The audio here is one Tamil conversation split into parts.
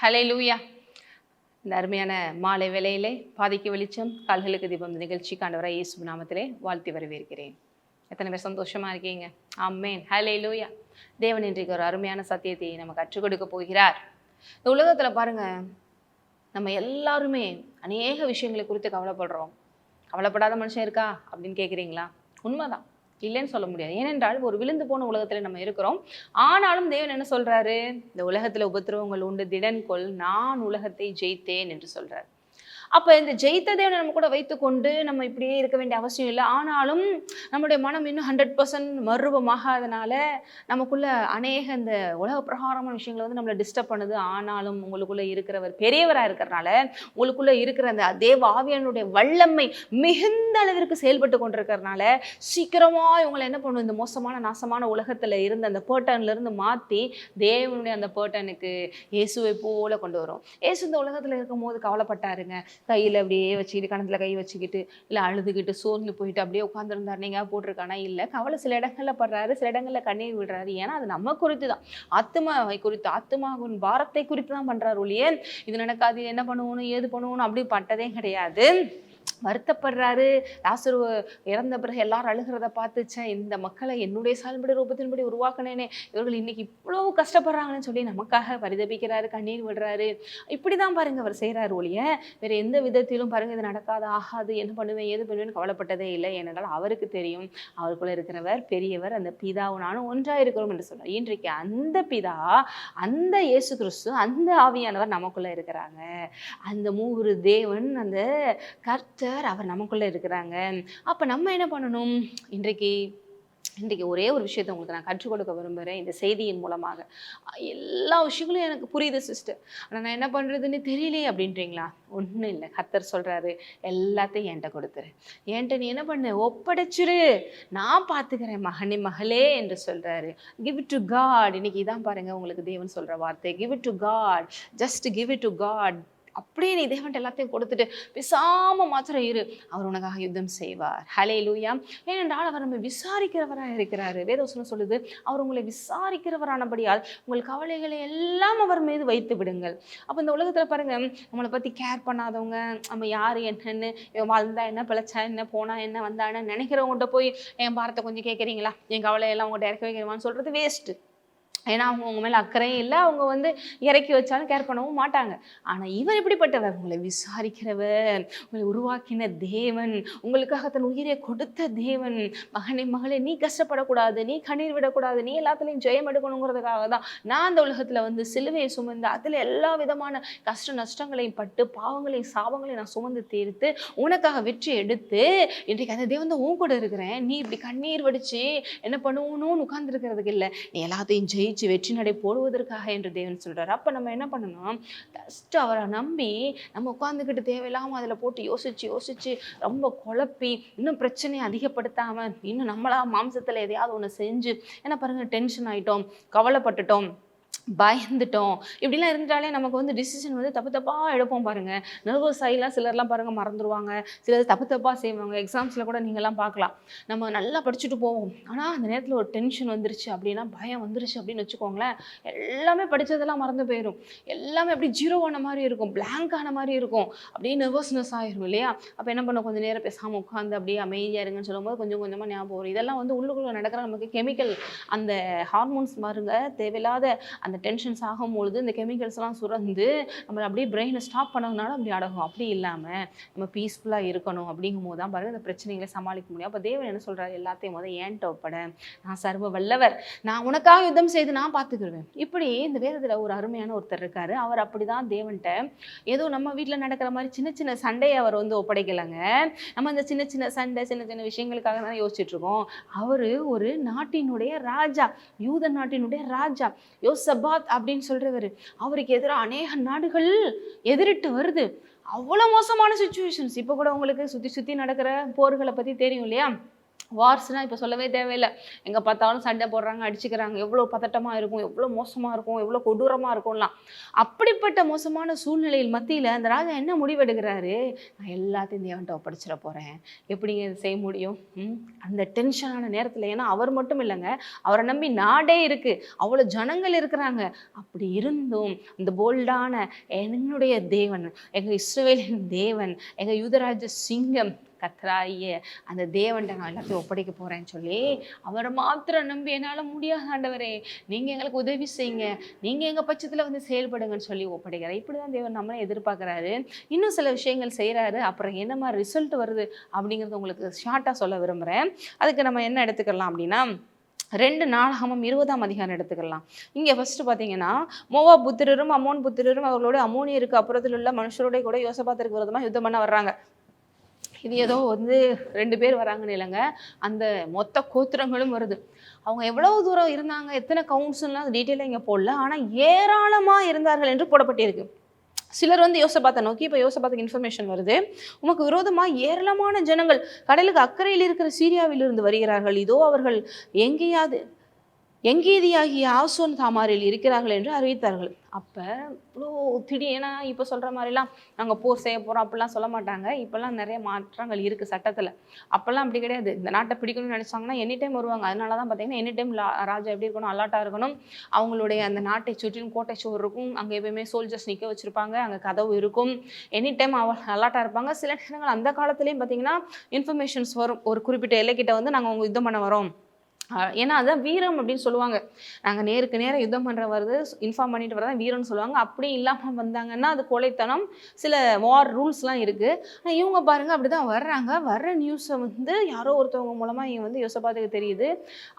ஹலே லூயா இந்த அருமையான மாலை வேலையிலே பாதிக்கு வெளிச்சம் கால்களுக்கு தீபம் இந்த இயேசு நாமத்திலே வாழ்த்தி வரவேற்கிறேன். எத்தனை பேர் சந்தோஷமாக இருக்கீங்க? ஆமேன். ஹலே லூயா தேவன் இன்றைக்கு ஒரு அருமையான சத்தியத்தை நம்ம கற்றுக் கொடுக்க போகிறார். இந்த உலகத்தில் பாருங்க நம்ம எல்லாருமே அநேக விஷயங்களை குறித்து கவலைப்படுறோம். கவலைப்படாத மனுஷன் இருக்கா அப்படின்னு கேட்குறீங்களா உண்மைதான். இல்லைன்னு சொல்ல முடியாது. ஏனென்றால் ஒரு விழுந்து போன உலகத்துல நம்ம இருக்கிறோம். ஆனாலும் தேவன் என்ன சொல்றாரு? இந்த உலகத்துல உபத்திரவங்கள் உண்டு திடன் கொள் நான் உலகத்தை ஜெயித்தேன் என்று சொல்றாரு. அப்போ இந்த ஜெயித்த தேவனை நம்ம கூட வைத்துக்கொண்டு நம்ம இப்படியே இருக்க வேண்டிய அவசியம் இல்லை. ஆனாலும் நம்முடைய மனம் இன்னும் ஹண்ட்ரட் பர்சன்ட் மறுரூபமாகாதனால நமக்குள்ள அநேக இந்த உலக பிரகாரமான விஷயங்களை வந்து நம்மளை டிஸ்டர்ப் பண்ணுது. ஆனாலும் உங்களுக்குள்ளே இருக்கிறவர் பெரியவராக இருக்கிறனால உங்களுக்குள்ளே இருக்கிற அந்த தேவ ஆவியானுடைய வல்லமை மிகுந்த அளவிற்கு செயல்பட்டு கொண்டிருக்கிறதுனால சீக்கிரமாக இவங்களை என்ன பண்ணும்? இந்த மோசமான நாசமான உலகத்தில் இருந்து அந்த பேர்டன்லேருந்து இருந்து தேவனுடைய அந்த பேர்டனுக்கு இயேசுவை போல கொண்டு வரும். இயேசு இந்த உலகத்தில் இருக்கும் போது கவலைப்பட்டாருங்க. கையில அப்படியே வச்சுக்கிட்டு கணத்துல கை வச்சுக்கிட்டு இல்ல அழுதுகிட்டு சோர்ந்து போயிட்டு அப்படியே உட்காந்துருந்தார் நீங்க போட்டிருக்கானா இல்ல. கவலை சில இடங்களில் படுறாரு. சில இடங்களில் கண்ணீர் விடுறாரு. ஏன்னா அது நம்ம குறித்து தான். ஆத்மாவை குறித்து ஆத்மாவின் பாரத்தை குறித்து தான் பண்றாரு ஒழிய இது நடக்காது என்ன பண்ணுவோம் ஏது பண்ணுவோம் அப்படி பட்டதே கிடையாது. வருத்தப்படுறாரு. லாசரு இறந்த பிறகு எல்லாரும் அழுகிறத பார்த்துச்சேன். இந்த மக்களை என்னுடைய சால்படி ரூபத்தின்படி உருவாக்கினேனே. இவர்கள் இன்னைக்கு இவ்வளவு கஷ்டப்படுறாங்கன்னு சொல்லி நமக்காக பரிதபிக்கிறாரு கண்ணீர் விடுறாரு. இப்படி தான் பாருங்க அவர் செய்கிறாரு ஒழிய வேறு எந்த விதத்திலும் பாருங்க இது நடக்காது ஆகாது என்ன பண்ணுவேன் ஏது பண்ணுவேன்னு கவலைப்பட்டதே இல்லை. ஏனென்றால் அவருக்கு தெரியும் அவருக்குள்ள இருக்கிறவர் பெரியவர் அந்த பிதாவும் நானும் ஒன்றாக இருக்கிறோம் என்று சொல்றார் இன்றைக்கு அந்த பிதா அந்த இயேசு கிறிஸ்து அந்த ஆவியானவர் நமக்குள்ள இருக்கிறாங்க. அந்த மூவரு தேவன் அந்த கர்த்தர் அவர் நமக்குள்ளே இருக்கிறாங்க. அப்போ நம்ம என்ன பண்ணணும்? இன்றைக்கு இன்றைக்கு ஒரே ஒரு விஷயத்தை உங்களுக்கு நான் கற்றுக் கொடுக்க விரும்புகிறேன் இந்த செய்தியின் மூலமாக. எல்லா விஷயங்களும் எனக்கு புரியுது சிஸ்டர் ஆனால் நான் என்ன பண்ணுறதுன்னு தெரியலையே அப்படின்றீங்களா? ஒன்றும் இல்லை. கத்தர் சொல்கிறாரு எல்லாத்தையும் என்கிட்ட கொடுத்துரு. என்கிட்ட நீ என்ன பண்ணு? ஒப்படைச்சிரு. நான் பார்த்துக்கிறேன் மகனே மகளே என்று சொல்கிறாரு கிவ் இட் டு காட் இன்னைக்கு இதான் பாருங்கள் உங்களுக்கு தேவன் சொல்கிற வார்த்தை. Give it to God just give it to God அப்படியே நீ தேவன்ட்ட எல்லாத்தையும் கொடுத்துட்டு பேசாம மாத்திரம் இரு. அவர் உனக்காக யுத்தம் செய்வார். ஹலே லூயா ஏனென்றால் அவர் நம்ம விசாரிக்கிறவராக இருக்கிறாரு. வேதவசனம் சொல்லுது அவர் உங்களை விசாரிக்கிறவரானபடியால் உங்கள் கவலைகளை எல்லாம் அவர் மீது வைத்து விடுங்கள். அப்போ இந்த உலகத்தில் பாருங்க நம்மளை பற்றி கேர் பண்ணாதவங்க நம்ம யார் என்னன்னு வாழ்ந்தா என்ன பிழைச்சா என்ன போனா என்ன வந்தா என்ன நினைக்கிறவங்ககிட்ட போய் என் பாரத்தை கொஞ்சம் கேட்குறீங்களா என் கவலையெல்லாம் உங்கள்கிட்ட இறக்க வைக்கிறவான்னு சொல்கிறது வேஸ்ட்டு ஏன்னா அவங்க உங்க மேலே அக்கறையும் இல்லை. அவங்க வந்து இறக்கி வச்சாலும் கேர் பண்ணவும் மாட்டாங்க. ஆனால் இவர் எப்படிப்பட்டவர்? உங்களை விசாரிக்கிறவர் உங்களை உருவாக்கின தேவன் உங்களுக்காக தன் உயிரை கொடுத்த தேவன். மகனே மகளே நீ கஷ்டப்படக்கூடாது நீ கண்ணீர் விடக்கூடாது நீ எல்லாத்துலேயும் ஜெயம் எடுக்கணுங்கிறதுக்காக தான் நான் அந்த உலகத்தில் வந்து சிலுவையை சுமந்து அதில் எல்லா விதமான கஷ்ட நஷ்டங்களையும் பட்டு பாவங்களையும் சாபங்களையும் நான் சுமந்து தீர்த்து உனக்காக வெற்றி எடுத்து இன்றைக்கு அந்த தேவன் தான் உன் கூட இருக்கிறேன். நீ இப்படி கண்ணீர் வடித்து என்ன பண்ணுவோன்னு உட்கார்ந்துருக்கிறதுக்கு இல்லை. நீ எல்லாத்தையும் ஜெயிச்சு வெற்றி நடை போடுவதற்காக என்று தேவன் சொல்கிறார் அப்போ நம்ம என்ன பண்ணணும்? ஃபஸ்ட்டு அவரை நம்பி நம்ம உட்காந்துக்கிட்டு தேவையில்லாமல் அதில் போட்டு யோசிச்சு யோசிச்சு ரொம்ப குழப்பி இன்னும் பிரச்சனையை அதிகப்படுத்தாமல் இன்னும் நம்மளா மாம்சத்தில் எதையாவது ஒன்று செஞ்சு என்ன பாருங்க டென்ஷன் ஆகிட்டோம் கவலைப்பட்டுட்டோம். பயந்துட்டோம். இப்படிலாம் இருந்துட்டாலே நமக்கு வந்து டிசிஷன் வந்து தப்பு தப்பாக எடுப்போம் பாருங்கள் நர்வஸ் ஆகிலாம் சிலர்லாம் பாருங்கள் மறந்துடுவாங்க சிலர் தப்பு தப்பாக செய்வாங்க. எக்ஸாம்ஸில் கூட நீங்கள்லாம் பார்க்கலாம். நம்ம நல்லா படிச்சுட்டு போவோம். ஆனால் அந்த நேரத்தில் ஒரு டென்ஷன் வந்துருச்சு அப்படின்னா பயம் வந்துருச்சு அப்படின்னு வச்சுக்கோங்களேன். எல்லாமே படித்ததெல்லாம் மறந்து போயிடும் எல்லாமே அப்படி ஜீரோ ஆன மாதிரி இருக்கும். பிளாங்க் ஆன மாதிரி இருக்கும். அப்படியே நர்வஸ்னஸ் ஆகிரும் இல்லையா? அப்போ என்ன பண்ண கொஞ்சம் நேரம் பேசாமல் உட்காந்து அப்படியே அமைதியாக இருங்கன்னு சொல்லும்போது கொஞ்சம் கொஞ்சமாக ஞாபகம் வரும். இதெல்லாம் வந்து உள்ளுக்குள்ளே நடக்கிற நமக்கு கெமிக்கல் அந்த ஹார்மோன்ஸ் பாருங்க தேவையில்லாத அந்த டென்ஷன்ஸ் ஆகும்பொழுது இந்த கெமிக்கல்ஸ்லாம் சுரந்து நம்மளை அப்படியே பிரெயினை ஸ்டாப் பண்ணதுனால அப்படி அடகும். அப்படி இல்லாமல் நம்ம பீஸ்ஃபுல்லாக இருக்கணும் அப்படிங்கும் போது தான் பாருங்கள் இந்த பிரச்சனைகளை சமாளிக்க முடியும். அப்போ தேவன் என்ன சொல்கிறார் எல்லாத்தையும் முதல் ஏன்ட்ட ஒப்பட நான் சர்வ வல்லவர். நான் உனக்காக யுத்தம் செய்து நான் பார்த்துக்கிருவேன். இப்படி இந்த வேதத்தில் ஒரு அருமையான ஒருத்தர் இருக்காரு. அவர் அப்படிதான் தேவன்ட்ட ஏதோ நம்ம வீட்டில் நடக்கிற மாதிரி சின்ன சின்ன சண்டையை அவர் வந்து ஒப்படைக்கலைங்க. நம்ம இந்த சின்ன சின்ன சண்டை சின்ன சின்ன விஷயங்களுக்காக தான் யோசிச்சுட்டு இருக்கோம். அவரு ஒரு நாட்டினுடைய ராஜா யூத நாட்டினுடைய ராஜா. சபாத் அப்படின்னு சொல்கிறவர் அவருக்கு எதிராக அநேக நாடுகள் எதிரிட்டு வருது. அவ்வளோ மோசமான சுச்சுவேஷன்ஸ் இப்போ கூட உங்களுக்கு சுற்றி சுற்றி நடக்கிற போர்களை பற்றி தெரியும் இல்லையா? வார்ஸ்னால் இப்போ சொல்லவே தேவையில்லை. எங்கே பார்த்தாலும் சண்டை போடுறாங்க அடிச்சுக்கிறாங்க. எவ்வளோ பதட்டமாக இருக்கும் எவ்வளோ மோசமாக இருக்கும் எவ்வளோ கொடூரமாக இருக்கும்லாம். அப்படிப்பட்ட மோசமான சூழ்நிலையில் மத்தியில் அந்த ராஜா என்ன முடிவெடுக்கிறாரு? நான் எல்லாத்தையும் தேவன்ட்ட ஒப்படைச்சிட போகிறேன் எப்படிங்க இதை செய்ய முடியும்? அந்த டென்ஷனான நேரத்தில் ஏன்னா அவர் மட்டும் இல்லைங்க அவரை நம்பி நாடே இருக்குது அவ்வளோ ஜனங்கள் இருக்கிறாங்க. அப்படி இருந்தும் இந்த போல்டான என்னுடைய தேவன் எங்கள் இஸ்ரேலின் தேவன் எங்கள் யூதராஜ சிங்கம் கத்ராயே அந்த தேவன்ட்ட நான் எல்லாத்தையும் ஒப்படைக்க போகிறேன்னு சொல்லி அவரை மாத்திரம் நம்பி என்னால் முடியாதாண்டவரே நீங்கள் எங்களுக்கு உதவி செய்யுங்க. நீங்கள் எங்கள் பட்சத்தில் வந்து செயல்படுங்கன்னு சொல்லி ஒப்படைக்கிறார். இப்படி தான் தேவன் நம்மளை எதிர்பார்க்குறாரு. இன்னும் சில விஷயங்கள் செய்கிறாரு அப்புறம் என்ன மாதிரி ரிசல்ட் வருது அப்படிங்கிறத உங்களுக்கு ஷார்ட்டாக சொல்ல விரும்புகிறேன் அதுக்கு நம்ம என்ன எடுத்துக்கலாம் அப்படின்னா ரெண்டு நாளாகமும் இருபதாம் அதிகாரம் எடுத்துக்கலாம். இங்கே ஃபஸ்ட்டு பார்த்தீங்கன்னா மோவா புத்திரரும் அமோன் புத்திரரும் அவர்களோட அமோனியருக்கு அப்புறத்தில் உள்ள மனுஷரோட கூட யோசபாத்திற்கு விரோதமாக யுத்தம் பண்ண வர்றாங்க. இது ஏதோ வந்து ரெண்டு பேர் வராங்கன்னு இல்லைங்க. அந்த மொத்த கோத்திரங்களும் வருது. அவங்க எவ்வளவு தூரம் இருந்தாங்க எத்தனை கவுன்சில்லாம் டீட்டெயிலாக இங்கே போடல ஆனால் ஏராளமாக இருந்தார்கள் என்று போடப்பட்டிருக்கு. சிலர் வந்து யோசபாத்தை நோக்கி இப்போ யோசபாத்துக்கு இன்ஃபர்மேஷன் வருது. உமக்கு விரோதமாக ஏராளமான ஜனங்கள் கடலுக்கு அக்கறையில் இருக்கிற சீரியாவிலிருந்து வருகிறார்கள். இதோ அவர்கள் எங்கேயாவது எங்கேதியாகிய ஆசோன் தாமாரில் இருக்கிறார்கள் என்று அறிவித்தார்கள். அப்போ இவ்வளோ திடீர்னா இப்போ சொல்கிற மாதிரிலாம் நாங்கள் போர் செய்ய போகிறோம் அப்படிலாம் சொல்ல மாட்டாங்க. இப்போல்லாம் நிறைய மாற்றங்கள் இருக்குது சட்டத்தில். அப்போல்லாம் அப்படி கிடையாது. இந்த நாட்டை பிடிக்கணும்னு நினச்சாங்கன்னா எனி டைம் வருவாங்க. அதனால தான் பார்த்தீங்கன்னா எனி டைம் ராஜா எப்படி இருக்கணும் அலாட்டாக இருக்கணும் அவங்களுடைய அந்த நாட்டை சுற்றிலும் கோட்டை சுவர் இருக்கும் அங்கே எப்பயுமே சோல்ஜர்ஸ் நிற்க வச்சுருப்பாங்க அங்கே கதவு இருக்கும். எனி டைம் அவ அலாட்டாக இருப்பாங்க. சில நேரங்கள் அந்த காலத்துலேயும் பார்த்தீங்கன்னா இன்ஃபர்மேஷன்ஸ் வரும். ஒரு குறிப்பிட்ட எல்லைக்கிட்ட வந்து நாங்கள் அவங்க யுத்தம் பண்ண வரோம். ஏன்னா அதுதான் வீரம் அப்படின்னு சொல்லுவாங்க. நாங்கள் நேருக்கு நேரம் யுத்தம் பண்ணுற வருது இன்ஃபார்ம் பண்ணிட்டு வரதான் வீரம்னு சொல்லுவாங்க. அப்படி இல்லாமல் வந்தாங்கன்னா அது கொலைத்தனம் சில வார் ரூல்ஸ்லாம் இருக்குது ஆனால் இவங்க பாருங்கள் அப்படி தான் வர்றாங்க. வர்ற நியூஸை வந்து யாரோ ஒருத்தவங்க மூலமாக இங்கே வந்து யோசபாத்துக்கு தெரியுது.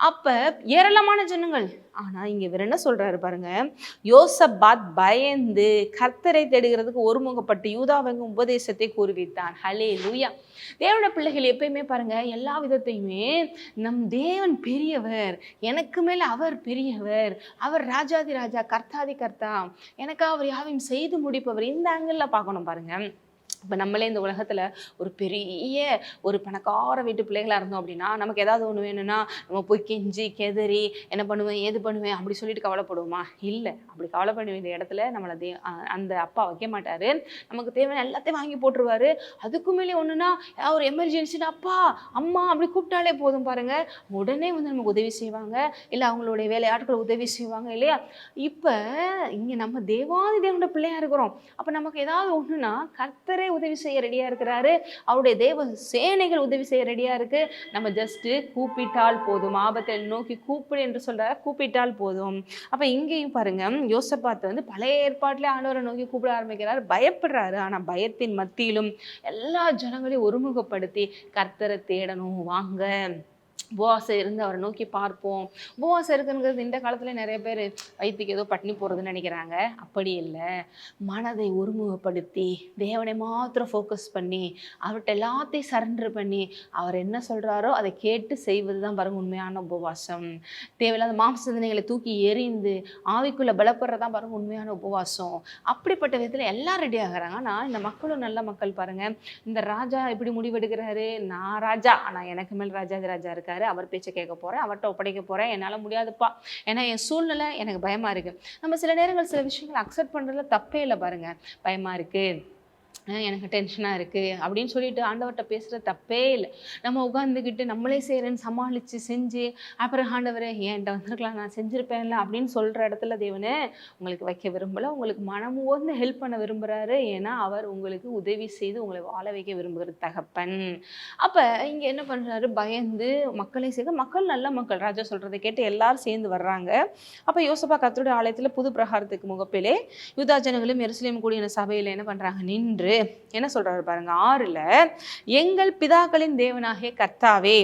அப்போ ஏராளமான ஜனங்கள். ஆனால் இங்கே இவர் என்ன சொல்கிறாரு பாருங்கள் யோசபாத் பயந்து கர்த்தரை தேடுகிறதுக்கு ஒருமுகப்பட்டு யூதாவங்க உபதேசத்தை கூறுவித்தான் ஹலே லூயா தேவன பிள்ளைகள் எப்பயுமே பாருங்கள் எல்லா விதத்தையுமே நம் தேவன் பெரியவர். எனக்கு மேல் அவர் பெரியவர். அவர் ராஜாதி ராஜா கர்த்தாதி கர்த்தா. எனக்கு அவர் யாவையும் செய்து முடிப்பவர். இந்த ஆங்கிளில் பார்க்கணும் பாருங்க. இப்போ நம்மளே இந்த உலகத்தில் ஒரு பெரிய ஒரு பணக்கார வீட்டு பிள்ளைகளாக இருந்தோம் அப்படின்னா நமக்கு ஏதாவது ஒன்று வேணும்னா நம்ம போய் கெஞ்சி கெதறி என்ன பண்ணுவேன் ஏது பண்ணுவேன் அப்படி சொல்லிட்டு கவலைப்படுவோமா? இல்லை. அப்படி கவலைப்பட வேண்டிய இடத்துல நம்மளை தே அந்த அப்பா வைக்க மாட்டார். நமக்கு தேவையான எல்லாத்தையும் வாங்கி போட்டுருவாரு. அதுக்கு மேலே ஒன்றுனா ஒரு எமர்ஜென்சினா அப்பா அம்மா அப்படி கூப்பிட்டாலே போதும் பாருங்கள் உடனே வந்து நமக்கு உதவி செய்வாங்க. இல்லை அவங்களுடைய வேலையாட்கள் உதவி செய்வாங்க இல்லையா? இப்போ இங்கே நம்ம தேவாதி தேவனோட பிள்ளையாக இருக்கிறோம். அப்போ நமக்கு ஏதாவது ஒன்றுனா கர்த்தரே உதவி செய்ய ரெடியாக இருக்கிறாரு. அவருடைய தேவ சேனைகள் உதவி செய்ய ரெடியாக இருக்கு. நம்ம ஜஸ்ட்டு கூப்பிட்டால் போதும். ஆபத்தை நோக்கி கூப்பிடு என்று சொல்கிறார் கூப்பிட்டால் போதும். அப்போ இங்கேயும் பாருங்க யோசப்பாத்து வந்து பழைய ஏற்பாட்டிலே ஆண்டவரை நோக்கி கூப்பிட ஆரம்பிக்கிறார். பயப்படுறாரு. ஆனால் பயத்தின் மத்தியிலும் எல்லா ஜனங்களையும் ஒருமுகப்படுத்தி கர்த்தரை தேடணும் வாங்க. போவாசை இருந்து அவரை நோக்கி பார்ப்போம். போவாசை இருக்குங்கிறது இந்த காலத்தில் நிறைய பேர் வயிற்றுக்கு ஏதோ பட்டினி போகிறதுன்னு நினைக்கிறாங்க. அப்படி இல்லை. மனதை ஒருமுகப்படுத்தி தேவனை மாத்திரம் ஃபோக்கஸ் பண்ணி அவர்கிட்ட எல்லாத்தையும் சரண்டர் பண்ணி அவர் என்ன சொல்கிறாரோ அதை கேட்டு செய்வது தான் பாருங்க உண்மையான உபவாசம். தேவையில்லாத மாம்ச சிந்தனைகளை தூக்கி எறிந்து ஆவிக்குள்ளே பலப்படுறது தான் பாருங்க உண்மையான உபவாசம். அப்படிப்பட்ட விதத்தில் எல்லாம் ரெடி ஆகுறாங்க. ஆனால் இந்த மக்களும் நல்ல மக்கள் பாருங்கள் இந்த ராஜா எப்படி முடிவெடுக்கிறாரு. நான் ராஜா. ஆனால் எனக்கு மேல் ராஜாதி ராஜா இருக்கார். அவர் பேச்சை கேட்க போகிறேன் அவர்கிட்ட ஒப்படைக்க போகிறேன் என்னால் முடியாதுப்பா. ஏன்னா என் சூழ்நிலை எனக்கு பயமாக இருக்குது நம்ம சில நேரங்கள் சில விஷயங்களை அக்செப்ட் பண்ணுறதுல தப்பே இல்லை பாருங்க. பயமாக இருக்குது எனக்கு டென்ஷனாக இருக்குது அப்படின்னு சொல்லிட்டு ஆண்டவர்கிட்ட பேசுகிற தப்பே இல்லை. நம்ம உட்காந்துக்கிட்டு நம்மளே செய்கிறேன்னு சமாளித்து செஞ்சு அப்புறம் ஆண்டவரே என்கிட்ட வந்திருக்கலாம்? நான் செஞ்சுருப்பேன்ல அப்படின்னு சொல்கிற இடத்துல தேவனே உங்களுக்கு வைக்க விரும்பலை உங்களுக்கு மனம் ஹெல்ப் பண்ண விரும்புகிறாரு ஏன்னா அவர் உங்களுக்கு உதவி செய்து உங்களை வாழ வைக்க விரும்புகிற தகப்பன். அப்போ இங்கே என்ன பண்ணுறாரு பயந்து மக்களையும் சேர்க்க மக்கள் நல்ல மக்கள் ராஜா சொல்கிறத கேட்டு எல்லாரும் சேர்ந்து வர்றாங்க. அப்போ யோசப்பா கத்தருடைய ஆலயத்தில் புது பிரகாரத்துக்கு முகப்பிலே யூதா ஜனங்களும் எருசலேம் கூடிய சபையில் என்ன பண்ணுறாங்க நின்று என்ன சொல்றாரு பாருங்க ஆறுல எங்கள் பிதாக்களின் தேவனாகிய கர்த்தாவே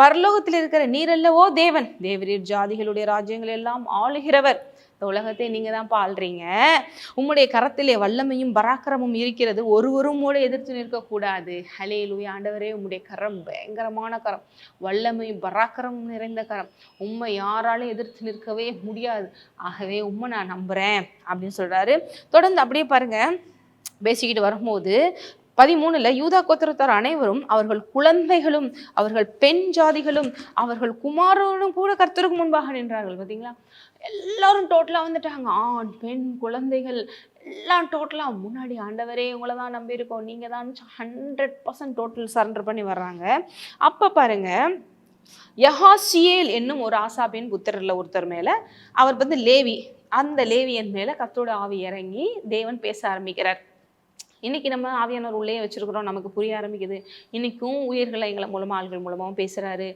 பரலோகத்தில் இருக்கிற நீரல்லவோ தேவன் தேவரீர் ஜாதிகளுடைய ராஜ்யங்கள் எல்லாம் ஆளுகிறவர். இந்த உலகத்தை நீங்கள் தான் ஆள்றீங்க உம்முடைய கரத்திலே வல்லமையும் பராக்கிரமும் இருக்கிறது. ஒருவரும் கூட எதிர்த்து நிற்கக்கூடாது. ஹலே ஆண்டவரே உம்முடைய கரம் பயங்கரமான கரம். வல்லமையும் பராக்கிரமும் நிறைந்த கரம். உம்மை யாராலும் எதிர்த்து நிற்கவே முடியாது. ஆகவே உம்மை நான் நம்புறேன் அப்படின்னு சொல்றாரு. தொடர்ந்து அப்படியே பாருங்க பேசிக்கிட்டு வரும்போது பதிமூணுல யூதா கோத்திரத்தார் அனைவரும் அவர்கள் குழந்தைகளும் அவர்கள் பெண் ஜாதிகளும் அவர்கள் குமாரனும் கூட கர்த்தருக்கு முன்பாக நின்றார்கள். பார்த்தீங்களா? எல்லாரும் டோட்டலா வந்துட்டாங்க. ஆண் பெண் குழந்தைகள் எல்லாம் டோட்டலாக முன்னாடி ஆண்டவரே உங்களை தான் நம்பியிருக்கோம். நீங்கள் தான் ஹண்ட்ரட் பர்சன்ட் டோட்டல் சரண்டர் பண்ணி வர்றாங்க. அப்போ பாருங்க யஹாசியேல் என்னும் ஒரு ஆசாபின் புத்திரில் ஒருத்தர் மேலே அவர் வந்து லேவி. அந்த லேவியன் மேலே கத்தோட ஆவி இறங்கி தேவன் பேச ஆரம்பிக்கிறார். இன்னைக்கு நம்ம ஆவியானவர் உள்ளே வச்சிருக்கிறோம். நமக்கு புரிய ஆரம்பிக்குது. இன்னைக்கும் உயிர்களை எங்களை மூலமாக ஆள்கள் மூலமாகவும் பேசுகிறாரு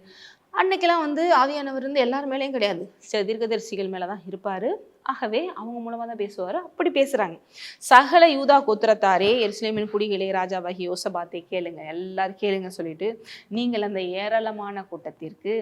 அன்னைக்கெல்லாம் வந்து ஆவியானவர் இருந்து எல்லார் மேலேயும் கிடையாது. சில தீர்க்கதரிசிகள் மேலே தான் இருப்பார். ஆகவே அவங்க மூலமாக தான் பேசுவார். அப்படி பேசுகிறாங்க சகல யூதா கோத்திரத்தாரே எருசலேமின் குடிகளே ராஜாவாகி யோசபாத்தை கேளுங்க. எல்லாரும் கேளுங்க சொல்லிட்டு நீங்கள் அந்த ஏராளமான கூட்டத்திற்கு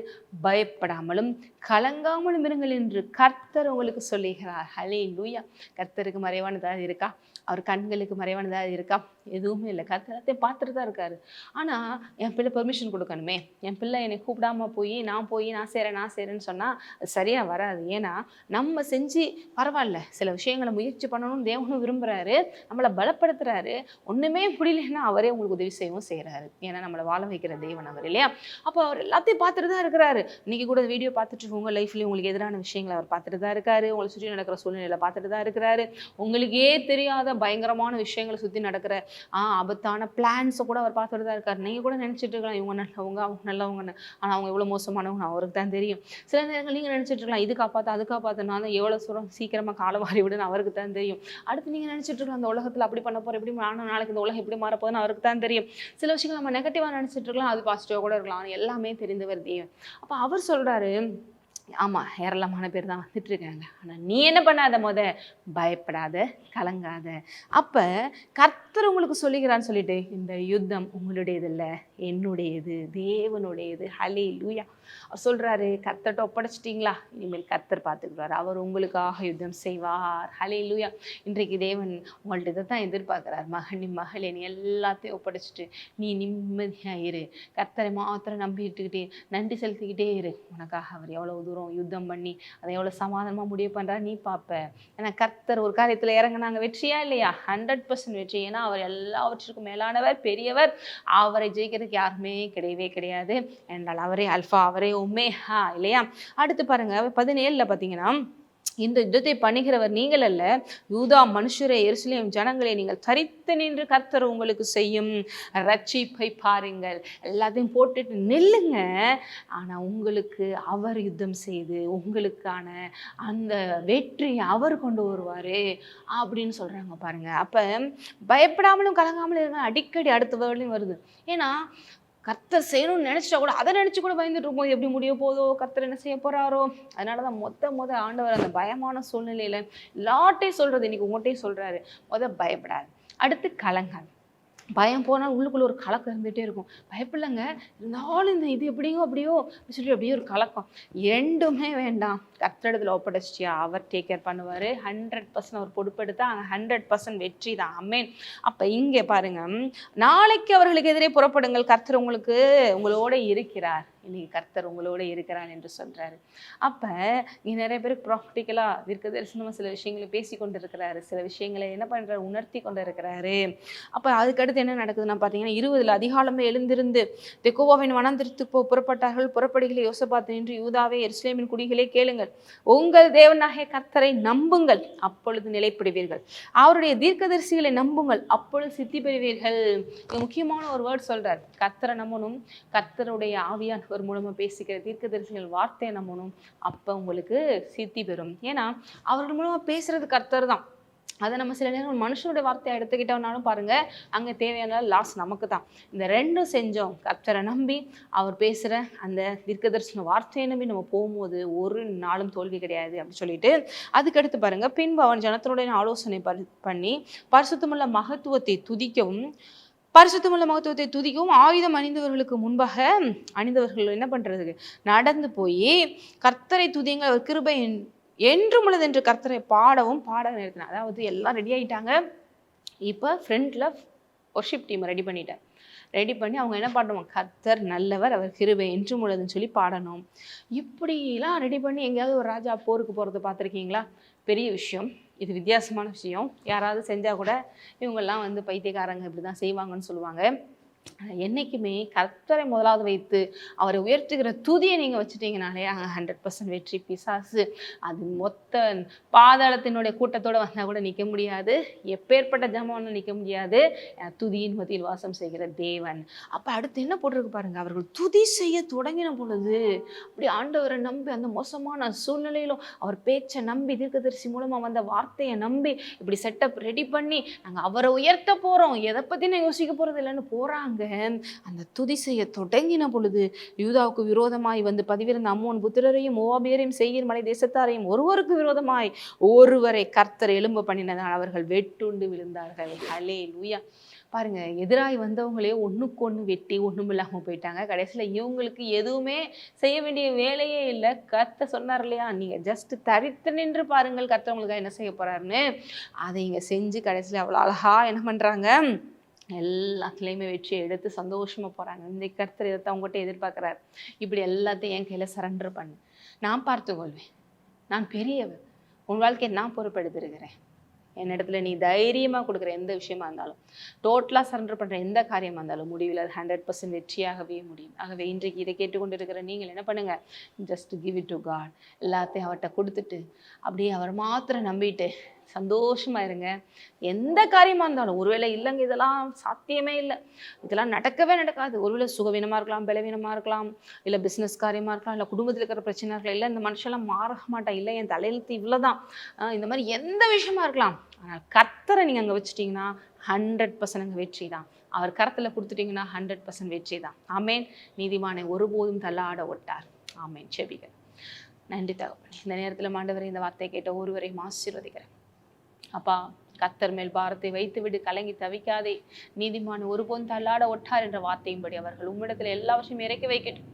பயப்படாமலும் கலங்காமலும் இருங்கள் என்று கர்த்தர் உங்களுக்கு சொல்லுகிறார். ஹலே லூயா கர்த்தருக்கு மறைவானதாக இருக்கா? அவர் கண்களுக்கு மறைவானதாக இருக்கா? எதுவுமே இல்லை. கர்த்தரத்தையும் பார்த்துட்டு தான் இருக்காரு. ஆனால் என் பிள்ளை பெர்மிஷன் கொடுக்கணுமே. என் பிள்ளை என்னை கூப்பிடாம போய் நான் போய் நான் செய்கிறேன் நான் செய்கிறேன்னு சொன்னால் அது சரியாக வராது. ஏன்னா நம்ம செஞ்சு பரவாயில்ல. சில விஷயங்களை முயற்சி பண்ணணும்னு தேவனும் விரும்புறாரு. நம்மளை பலப்படுத்துறாரு. ஒண்ணுமே புரியலன்னா அவரே உங்களுக்கு உதவி செய்யவும் செய்றாரு. ஏன்னா நம்மளை வாழ வைக்கிற தேவன் அவர் இல்லையா? அப்போ அவர் எல்லாத்தையும் பார்த்துட்டு தான் இருக்கிறாரு. இன்னைக்கு கூட வீடியோ பார்த்துட்டு உங்க லைஃப்லேயும் உங்களுக்கு எதிரான விஷயங்களை அவர் பார்த்துட்டு தான் இருக்காரு. உங்களை சுற்றி நடக்கிற சூழ்நிலையில பார்த்துட்டு தான் இருக்கிறாரு. உங்களுக்கே தெரியாத பயங்கரமான விஷயங்களை சுத்தி நடக்கிற ஆபத்தான பிளான்ஸை கூட அவர் பார்த்துட்டு தான் இருக்காரு. நீங்க கூட நினைச்சிட்டு இருக்கலாம் இவங்க நல்லவங்க அவங்க நல்லவங்கன்னு ஆனால் அவங்க எவ்வளவு மோசமானவங்க அவருக்கு தான் தெரியும். சில நேரங்கள் நீங்க நினைச்சிட்டு இருக்கலாம் இது காப்பாற்ற அது காப்பாத்து நான் தான் எவ்வளவு அப்புறம் சீக்கிரமா காலை வாரி விடுன்னு அவருக்கு தான் தெரியும். அடுத்து நீங்க நினச்சிட்டு இருக்கலாம் அந்த உலகத்தில் அப்படி பண்ண போகிற எப்படி நானும் நாளைக்கு இந்த உலகம் எப்படி மாற போகுதுன்னு அவருக்கு தான் தெரியும். சில விஷயங்கள் நம்ம நெகட்டிவாக நினச்சிட்டு இருக்கலாம் அது பாசிட்டிவாக கூட இருக்கலாம். எல்லாமே தெரிந்தவர் தேவன் அப்போ அவர் சொல்றாரு ஆமா ஏராளமான பேர் தான் வந்துட்டு இருக்காங்க. ஆனால் நீ என்ன பண்ணாத முத? பயப்படாத கலங்காத. அப்ப கர்த்தர் உங்களுக்கு சொல்லிக்கிறான்னு சொல்லிட்டு இந்த யுத்தம் உங்களுடையது இல்ல என்னுடையது தேவனுடையது. ஹலே லூயா அவர் சொல்றாரு கர்த்தர்ட்ட ஒப்படைச்சிட்டீங்களா? இனிமேல் கர்த்தர் பார்த்துக்கிறார் அவர் உங்களுக்காக யுத்தம் செய்வார். ஹலே லூயா இன்றைக்கு தேவன் உங்கள்ட்ட இதை தான் எதிர்பார்க்குறார். மகனி மகளே நீ எல்லாத்தையும் ஒப்படைச்சிட்டு நீ நிம்மதியா இரு. கர்த்தரை மாத்திரம் நம்பிட்டுக்கிட்டே நன்றி செலுத்திக்கிட்டே இரு. உனக்காக அவர் எவ்வளவு தூரம் யுத்தம் பண்ணி அதை எவ்வளவு சமாதானமாக முடிவு பண்றா நீ பார்ப்ப. ஏன்னா கர்த்தர் ஒரு காரியத்துல இறங்குனாங்க வெற்றியா இல்லையா? ஹண்ட்ரட் பர்சன்ட் வெற்றி. ஏன்னா அவர் எல்லாவற்றிற்கும் மேலானவர் பெரியவர். அவரை ஜெயிக்கிறதுக்கு யாருமே கிடையவே கிடையாது. என்றால் அவரே அல்ஃபா அவர் உமேஹா இல்லையா? அடுத்து பாருங்க பதினேழுல பார்த்தீங்கன்னா இந்த யுத்தத்தை பண்ணுகிறவர் நீங்கள் அல்ல. யூதா மனுஷரை எருசலேம் ஜனங்களை நீங்கள் தரித்து நின்று கர்த்தர் உங்களுக்கு செய்யும் ரட்சிப்பை பாருங்கள். எல்லாத்தையும் போட்டுட்டு நில்லுங்க. ஆனா உங்களுக்கு அவர் யுத்தம் செய்து உங்களுக்கான அந்த வெற்றியை அவர் கொண்டு வருவார் அப்படின்னு சொல்றாங்க பாருங்க. அப்ப பயப்படாமலும் கலங்காமலும் இருங்க. அடிக்கடி அடுத்த வேர்லையும் வருது. ஏன்னா கர்த்தர் செய்யணும்னு நினைச்சிட்டா கூட அதை நினச்சி கூட பயந்துட்டு இருக்கும் எப்படி முடிய போதோ கர்த்தர் என்ன செய்ய போறாரோ? அதனாலதான் மொத்த மொத ஆண்டவர் அந்த பயமான சூழ்நிலையில் எல்லாட்டையும் சொல்றது இன்னைக்கு உங்கள்கிட்டயும் சொல்றாரு. முத பயப்படாது. அடுத்து கலங்காது. பயம் போனால் உள்ளுக்குள்ளே ஒரு கலக்கம் இருந்துகிட்டே இருக்கும். பயப்பில்லைங்க. இருந்தாலும் இந்த இது எப்படியோ அப்படியோ அப்படி சொல்லி அப்படியே ஒரு கலக்கம். ரெண்டுமே வேண்டாம். கத்திரத்தில் ஒப்படைச்சியா அவர் டேக் கேர் பண்ணுவார். ஹண்ட்ரட் பர்சன்ட் அவர் பொறுப்பெடுத்தா அங்கே ஹண்ட்ரட் பர்சன்ட் வெற்றி தான். அம்மேன் அப்போ இங்கே பாருங்க. நாளைக்கு அவர்களுக்கு எதிரே புறப்படுங்கள். கர்த்தர் உங்களுக்கு உங்களோட இருக்கிறார். இன்னைக்கு கர்த்தர் உங்களோட இருக்கிறார் என்று சொல்கிறாரு அப்போ இங்க நிறைய பேர் ப்ராக்டிக்கலாக தீர்க்க தரிசனமாக சில விஷயங்களை பேசி கொண்டு இருக்கிறாரு சில விஷயங்களை என்ன பண்ணுறாரு உணர்த்தி கொண்டு இருக்கிறாரு அப்போ அதுக்கடுத்து என்ன நடக்குதுன்னா பார்த்தீங்கன்னா இருபதில் அதிகாலமே எழுந்திருந்து தெக்கோவாவின் வனந்திரத்து போ புறப்பட்டார்கள். புறப்படுகளை யோசபாத்து நின்று யூதாவே எருசலேமின் குடிகளே கேளுங்கள். உங்கள் தேவனாகிய கர்த்தரை நம்புங்கள். அப்பொழுது நிலைப்படுவீர்கள். அவருடைய தீர்க்கதரிசிகளை நம்புங்கள். அப்பொழுது சித்தி பெறுவீர்கள். முக்கியமான ஒரு வேர்ட் சொல்கிறார் கர்த்தரை நம்பணும். கர்த்தருடைய ஒரு மூலமாக பேசிக்கிற தீர்க்கதரிசிகள் வார்த்தையை பண்ணும் அப்போ உங்களுக்கு சித்தி பெறும். ஏன்னா அவர்கள் மூலமாக பேசுறது கர்த்தர் தான் அதை நம்ம சில நேரம் மனுஷனுடைய வார்த்தையை எடுத்துக்கிட்டோம்னாலும் பாருங்க அங்கே தேவையான லாஸ் நமக்கு தான் இந்த ரெண்டும் செஞ்சோம். கர்த்தரை நம்பி அவர் பேசுகிற அந்த தீர்க்கதர்சன வார்த்தையை நம்பி நம்ம போகும்போது ஒரு நாளும் தோல்வி கிடையாது அப்படின்னு சொல்லிட்டு அதுக்கடுத்து பாருங்க பின்பு அவன் ஜனத்தினுடைய ஆலோசனை பண்ணி பரிசுத்தமுள்ள மகத்துவத்தை துதிக்கவும் பரிசுத்தமுள்ள மகத்துவத்தை துதிக்கும் ஆயுதம் அணிந்தவர்களுக்கு முன்பாக அணிந்தவர்கள் என்ன பண்ணுறதுக்கு நடந்து போய் கர்த்தரை துதியுங்கள் அவர் கிருபை என்- என்றும் உள்ளது என்று கர்த்தரை பாடவும் பாட நிறுத்தினேன் அதாவது எல்லாம் ரெடி ஆகிட்டாங்க இப்போ ஃப்ரண்ட்ல ஒர்ஷிப் டீம் ரெடி பண்ணிட்டேன் ரெடி பண்ணி அவங்க என்ன பண்ணுவோம் கர்த்தர் நல்லவர் அவர் கிருபை என்றும் உள்ளதுன்னு சொல்லி பாடணும். இப்படிலாம் ரெடி பண்ணி எங்கேயாவது ஒரு ராஜா போருக்கு போகிறது பார்த்துருக்கீங்களா? பெரிய விஷயம். இது வித்தியாசமான விஷயம். யாராவது செஞ்சால் கூட இவங்கெல்லாம் வந்து பைத்தியக்காரங்க இப்படி தான் செய்வாங்கன்னு சொல்லுவாங்க. என்றைக்குமே கர்த்தரை முதலாவது வைத்து அவரை உயர்த்துகிற துதியை நீங்கள் வச்சுட்டீங்கனாலே அங்கே ஹண்ட்ரட் பர்சன்ட் வெற்றி பிசாசு. அது மொத்த பாதாளத்தினுடைய கூட்டத்தோடு வந்தால் கூட நிற்க முடியாது. எப்பேற்பட்ட ஜமானும் நிற்க முடியாது. துதியின் மத்தியில் வாசம் செய்கிற தேவன். அப்போ அடுத்து என்ன போட்டிருக்கு பாருங்கள் அவர்கள் துதி செய்ய தொடங்கின பொழுது அப்படி ஆண்டவரை நம்பி அந்த மோசமான சூழ்நிலையிலும் அவர் பேச்சை நம்பி தீர்க்கதரிசி மூலமாக வந்த வார்த்தையை நம்பி இப்படி செட்டப் ரெடி பண்ணி நாங்கள் அவரை உயர்த்த போகிறோம் எதை பற்றி நான் யோசிக்க போகிறது இல்லைன்னு போகிறாங்க அந்த துதி செய்ய தொடங்கின பொழுது யூதாவுக்கு விரோதமாய் வந்து பதிவிருந்த அம்மோன் புத்திரரையும் மோவாபியரையும் செய்யும் மலை தேசத்தாரையும் ஒருவருக்கு விரோதமாய் ஒருவரை கர்த்தர் எலும்ப பண்ணினதால் அவர்கள் வெட்டுண்டு விழுந்தார்கள். ஹலே லூயா பாருங்க எதிராய் வந்தவங்களே ஒன்றுக்கு ஒன்று வெட்டி ஒன்றும் இல்லாமல் போயிட்டாங்க. கடைசியில் இவங்களுக்கு எதுவுமே செய்ய வேண்டிய வேலையே இல்லை. கத்த சொன்னார் இல்லையா? நீங்கள் ஜஸ்ட் தரித்து நின்று பாருங்கள். கர்த்தர் என்ன செய்ய போகிறாருன்னு அதை இங்கே செஞ்சு கடைசியில் அவ்வளோ அழகா என்ன பண்ணுறாங்க எல்லாத்துலேயுமே வெற்றியை எடுத்து சந்தோஷமாக போகிறாங்க இந்த கருத்தர் இதை அவங்ககிட்ட எதிர்பார்க்குறாரு. இப்படி எல்லாத்தையும் என் கையில் சரண்டர் பண்ணு. நான் பார்த்துக்கொள்வேன். நான் பெரியவர். உன் வாழ்க்கையை நான் பொறுப்பெடுத்திருக்கிறேன். என்னிடத்துல நீ தைரியமாக கொடுக்குற எந்த விஷயமா இருந்தாலும் டோட்டலாக சரண்டர் பண்ணுற எந்த காரியமாக இருந்தாலும் முடிவில் அது ஹண்ட்ரட் பர்சன்ட் வெற்றியாகவே முடியும். ஆகவே இன்றைக்கு இதை கேட்டுக்கொண்டு இருக்கிற நீங்கள் என்ன பண்ணுங்கள் just give it to God எல்லாத்தையும் அவர்கிட்ட கொடுத்துட்டு அப்படியே அவர் மாத்திரம் நம்பிட்டு சந்தோஷமா இருங்க எந்த காரியமா இருந்தாலும் ஒருவேளை இல்லைங்க இதெல்லாம் சாத்தியமே இல்லை. இதெல்லாம் நடக்கவே நடக்காது. ஒருவேளை சுகவீனமா இருக்கலாம் பலவீனமா இருக்கலாம் இல்லை பிஸ்னஸ் காரியமா இருக்கலாம் இல்லை குடும்பத்தில் இருக்கிற பிரச்சனை இருக்கலாம் இல்லை இந்த மனுஷெல்லாம் மாற மாட்டேன். இல்லை என் தலையெழுத்து இவ்வளோதான் இந்த மாதிரி எந்த விஷயமா இருக்கலாம். ஆனால் கத்தரை நீங்கள் அங்கே வச்சுட்டீங்கன்னா ஹண்ட்ரட் பர்சன்ட் அங்கே வெற்றி தான். அவர் கரத்தில் கொடுத்துட்டீங்கன்னா ஹண்ட்ரட் பர்சன்ட் வெற்றி தான். ஆமேன். நீதிமானை ஒருபோதும் தள்ளாட ஒட்டார். ஆமேன். செபிக நன்றி தகவல் இந்த நேரத்தில் மாண்டவரை இந்த வார்த்தையை கேட்ட ஒருவரையும் ஆசீர்வதிக்கிறேன். அப்பா கத்தர் மேல் பாரத்தை வைத்துவிடு கலங்கி தவிக்காதே. நீதிமான் ஒருபோதும் தள்ளாட ஒட்டார் என்ற வார்த்தையின்படி அவர்கள் உம்மிடத்தில் எல்லா விஷயம் இறக்கி வைக்கட்டும்.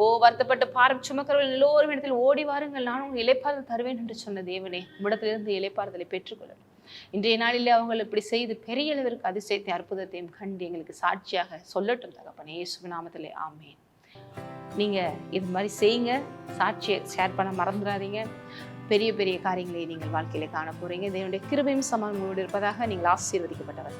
ஓ வருத்தப்பட்டு பாரம் சுமக்கிறவர்கள் எல்லோரும் இடத்தில் ஓடி வாருங்கள் நான் உங்கள் இலைப்பாறுதல் தருவேன் என்று சொன்ன தேவனே உம்மிடத்திலிருந்து இலைப்பாறுதலை பெற்றுக்கொள்ளணும் இன்றைய நாளிலே அவங்கள் இப்படி செய்து பெரிய அளவிற்கு அதிசயத்தை அற்புதத்தையும் கண்டு எங்களுக்கு சாட்சியாக சொல்லட்டும் தகப்பனே இயேசு நாமத்திலே ஆமேன். நீங்கள் இது மாதிரி செய்யுங்க சாட்சியை ஷேர் பண்ண மறந்துடாதீங்க. பெரிய பெரிய காரியங்களை நீங்கள் வாழ்க்கையில காண போறீங்க. இதனுடைய கிருபையும் சமம் உங்களோடு இருப்பதாக நீங்கள் ஆசீர்வதிக்கப்பட்டவர்.